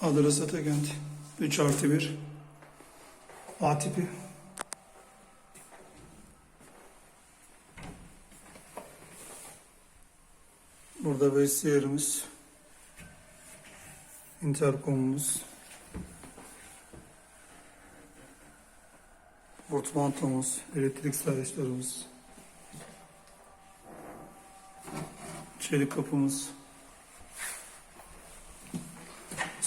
Adres Atakent 3 artı 1 A tipi Burada vestiyerimiz. İnterkomumuz portmantomuz, elektrik servislerimiz. Çelik kapımız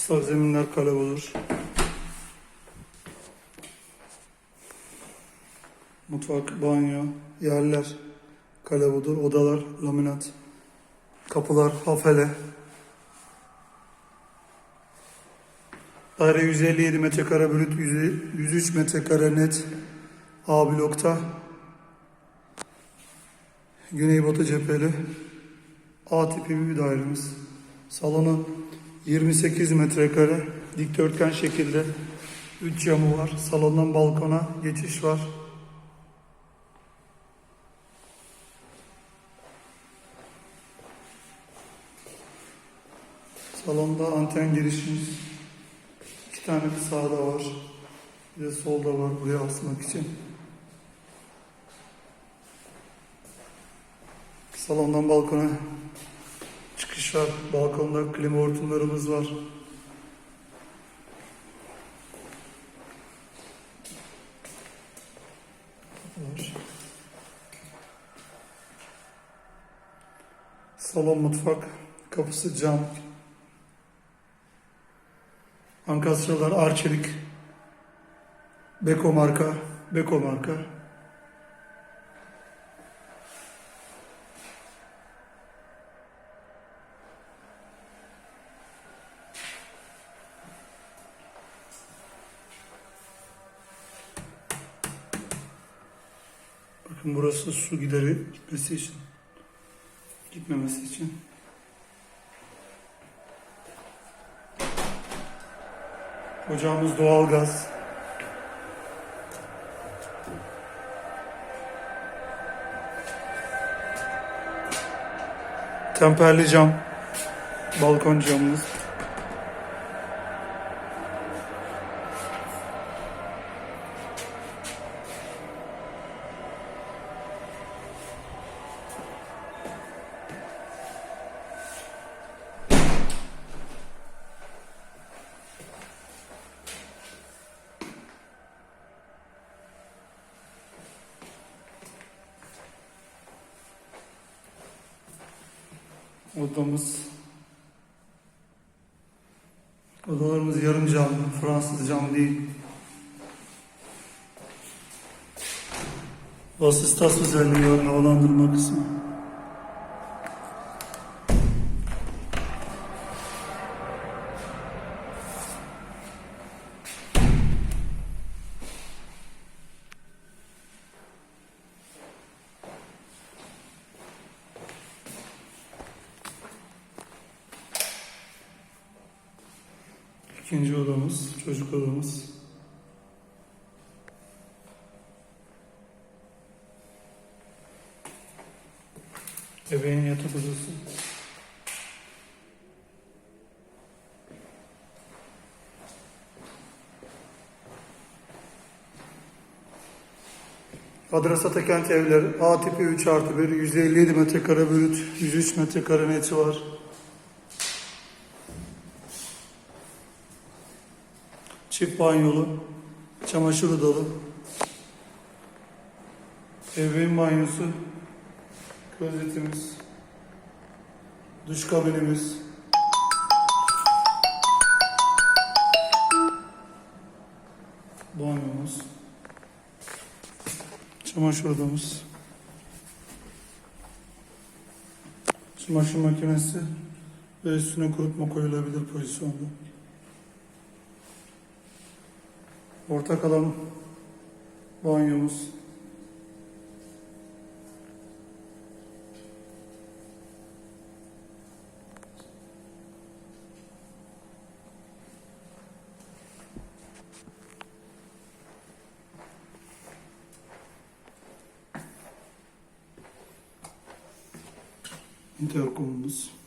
ıslak zeminler kale olur mutfak, banyo, yerler kale budur, odalar laminat kapılar hafele Daire 157 metrekare brüt, 103 metrekare net A blokta. Güneybatı cepheli A tipi bir dairemiz. Salonu 28 metrekare dikdörtgen şekilde 3 camı var. Salondan balkona geçiş var. Salonda anten girişimiz İki tane bir sağda var. Bir de solda var buraya asmak için. Salondan balkona var. Balkonda klima hortumlarımız. Var. Salon mutfak kapısı cam. Ankastralar Arçelik. Beko marka. Beko marka. Bakın burası su gideri gitmesi için. Gitmemesi için. Ocağımız doğalgaz. Temperli cam. Balkon camımız. Odamız. Odalarımız yarım cam, Fransız cam değil. Vasıstas özelliği var, havalandırma kısmı. İkinci odamız, çocuk odamız. Bebeğin yatak odası. Adres Atakent evleri A tipi 3 artı 1, 157 metrekare brüt, 103 metrekare neti var. Çift banyolu, çamaşır odalı, ebeveyn banyosu, klozetimiz, duş kabinimiz, banyomuz, çamaşır odamız, çamaşır makinesi ve üstüne kurutma koyulabilir pozisyonda. Ortak alan banyomuz. Interkomumuz.